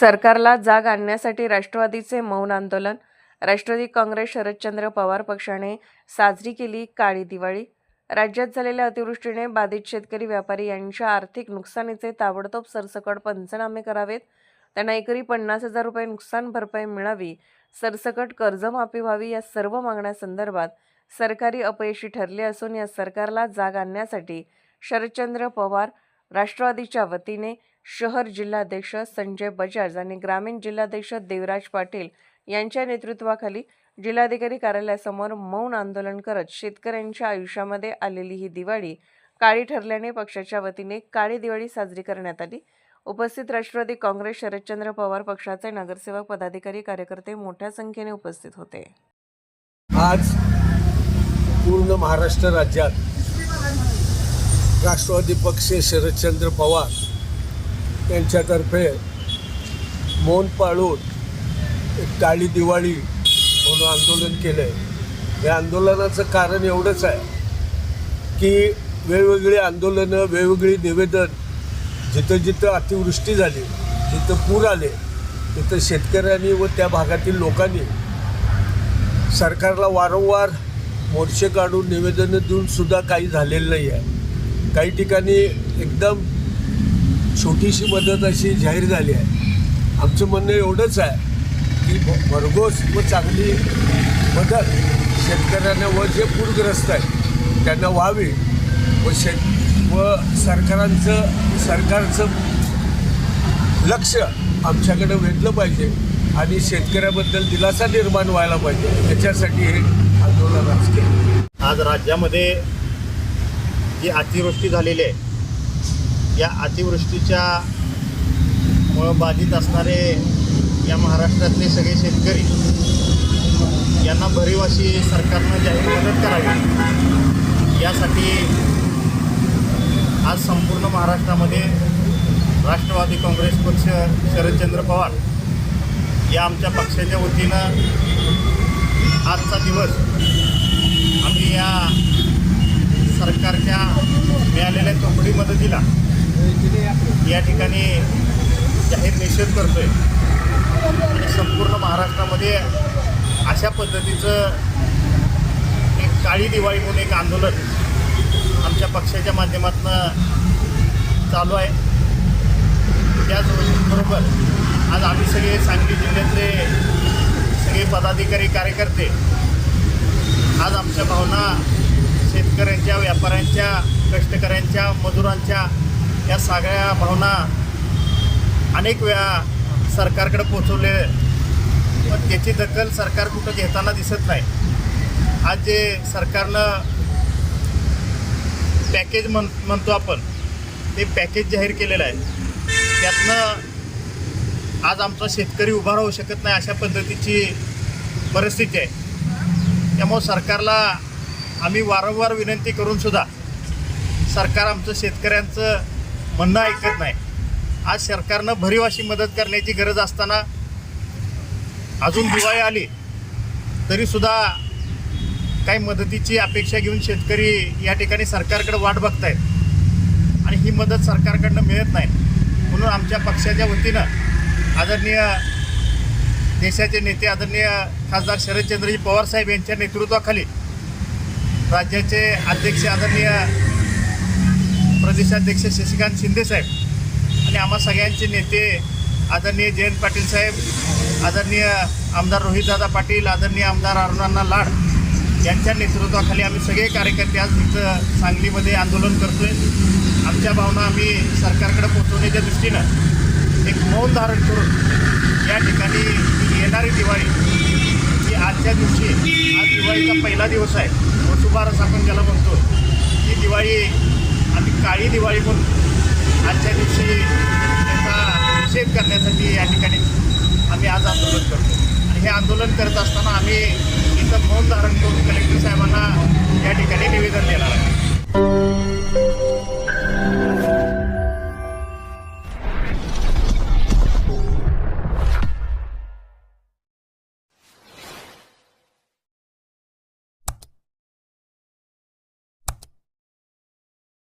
सरकारला जाग आणण्यासाठी राष्ट्रवादीचे मौन आंदोलन राष्ट्रवादी काँग्रेस शरदचंद्र पवार पक्षाने साजरी केली काळी दिवाळी. राज्यात झालेल्या अतिवृष्टीने बाधित शेतकरी व्यापारी यांच्या आर्थिक नुकसानीचे ताबडतोब सरसकट पंचनामे करावेत. त्यांना एकरी पन्नास हजार रुपये नुकसान भरपाई मिळावी. सरसकट कर्जमाफी व्हावी या सर्व मागण्यासंदर्भात सरकारी अपयशी ठरले असून या सरकारला जाग आणण्यासाठी शरदचंद्र पवार राष्ट्रवादीच्या वतीने शहर जिल्हाध्यक्ष संजय बजाज आणि ग्रामीण जिल्हाध्यक्ष देवराज पाटील यांच्या नेतृत्वाखाली जिल्हाधिकारी कार्यालयासमोर मौन आंदोलन करत शेतकऱ्यांच्या आयुष्यामध्ये आलेली ही दिवाळी काळी ठरल्याने पक्षाच्या वतीने काळी दिवाळी साजरी करण्यात आली. उपस्थित राष्ट्रवादी काँग्रेस शरदचंद्र पवार पक्षाचे नगरसेवक पदाधिकारी कार्यकर्ते मोठ्या संख्येने उपस्थित होते. आज पूर्ण महाराष्ट्र राज्यात राष्ट्रवादी पक्ष शरदचंद्र पवार यांच्यातर्फे मौन पाळून एक काळी दिवाळी म्हणून आंदोलन केलं आहे या आंदोलनाचं कारण एवढंच आहे की वेगवेगळी आंदोलनं वेगवेगळी निवेदन जिथं जिथं अतिवृष्टी झाली जिथं पूर आले तिथं शेतकऱ्यांनी व त्या भागातील लोकांनी सरकारला वारंवार मोर्चे काढून निवेदनं देऊन सुद्धा काही झालेलं नाही आहे. काही ठिकाणी एकदम छोटीशी मदत अशी जाहीर झाली आहे. आमचं म्हणणं एवढंच आहे की भ- भरघोस व चांगली मदत शेतकऱ्यांना व जे पूरग्रस्त आहेत त्यांना व्हावी व शेत व सरकारांचं सरकारचं लक्ष आमच्याकडे वेधलं पाहिजे आणि शेतकऱ्याबद्दल दिलासा निर्माण व्हायला पाहिजे. याच्यासाठी हे आंदोलन आज केलं. आज राज्यामध्ये जी अतिवृष्टी झालेली आहे या अतिवृष्टीच्या मुळं बाधित असणारे या महाराष्ट्रातले सगळे शेतकरी यांना भरीव अशी सरकारनं जाहीर मदत करावी. यासाठी आज संपूर्ण महाराष्ट्रामध्ये राष्ट्रवादी काँग्रेस पक्ष शरदचंद्र पवार या आमच्या पक्षाच्या वतीनं आजचा दिवस आम्ही या सरकारच्या मिळालेल्या चोपडी मदतीला या ठिकाणी जाहीर निषेध करतोय. आणि संपूर्ण महाराष्ट्रामध्ये अशा पद्धतीचं एक काळी दिवाळी म्हणून एक आंदोलन आमच्या पक्षाच्या माध्यमातून चालू आहे. त्याचबरोबर आज आम्ही सगळे सांगली जिल्ह्यातले सगळे पदाधिकारी कार्यकर्ते आज आमच्या भावना शेतकऱ्यांच्या व्यापाऱ्यांच्या कष्टकऱ्यांच्या मजुरांच्या या सगळ्या भावना अनेक वेळा सरकारकडे पोचवले पण त्याची दखल सरकार कुठं घेताना दिसत नाही. आज जे सरकारनं पॅकेज म्हण म्हणतो आपण ते पॅकेज जाहीर केलेलं आहे. त्यातनं आज आमचा शेतकरी उभा राहू शकत नाही अशा पद्धतीची परिस्थिती आहे. त्यामुळं सरकारला आम्ही वारंवार विनंती करून सुद्धा सरकार आमचं शेतकऱ्यांचं म्हणणं ऐकत नाही. आज सरकारनं भरीव अशी मदत करण्याची गरज असताना अजून दिवाळी आली तरीसुद्धा काही मदतीची अपेक्षा घेऊन शेतकरी या ठिकाणी सरकारकडे वाट बघतायत. आणि ही मदत सरकारकडनं मिळत नाही. म्हणून आमच्या पक्षाच्या वतीनं आदरणीय देशाचे नेते आदरणीय खासदार शरदचंद्रजी पवार साहेब यांच्या नेतृत्वाखाली राज्याचे अध्यक्ष आदरणीय प्रदेशाध्यक्ष शशिकांत शिंदे साहेब आणि आम्हा सगळ्यांचे नेते आदरणीय जयंत पाटील साहेब आदरणीय आमदार रोहितदादा पाटील आदरणीय आमदार अरुणांना लाड यांच्या नेतृत्वाखाली आम्ही सगळे कार्यकर्ते आज इथं सांगलीमध्ये आंदोलन करतो आहे आमच्या भावना आम्ही सरकारकडे पोचवण्याच्या दृष्टीनं एक मौन धारण करून या ठिकाणी येणारी दिवाळी ही आजच्या दिवशी आज दिवाळीचा पहिला दिवस आहे. वसुबारस आपण ज्याला म्हणतो ही दिवाळी आम्ही काळी दिवाळी म्हणून आजच्या दिवशी त्याचा निषेध करण्यासाठी या ठिकाणी आम्ही आज आंदोलन करतो. आणि हे आंदोलन करत असताना आम्ही इथं मौन धारण करून कलेक्टर साहेबांना